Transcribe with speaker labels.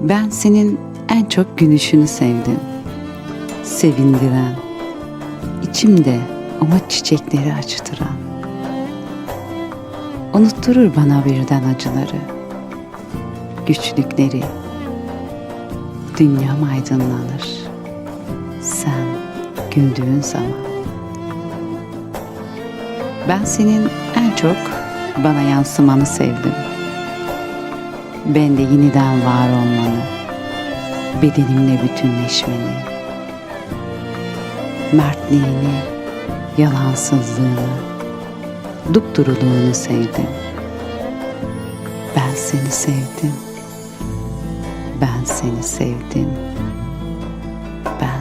Speaker 1: Ben senin en çok gülüşünü sevdim. Sevindiren, içimde umut çiçekleri açtıran. Unutturur bana birden acıları, güçlükleri. Dünyam aydınlanır. Sen güldüğün zaman. Ben senin en çok bana yansımanı sevdim. Ben de yeniden var olmanı, bedenimle bütünleşmeni, mertliğini, yalansızlığını, dupduruluğunu sevdim. Ben seni sevdim. Ben seni sevdim. Ben.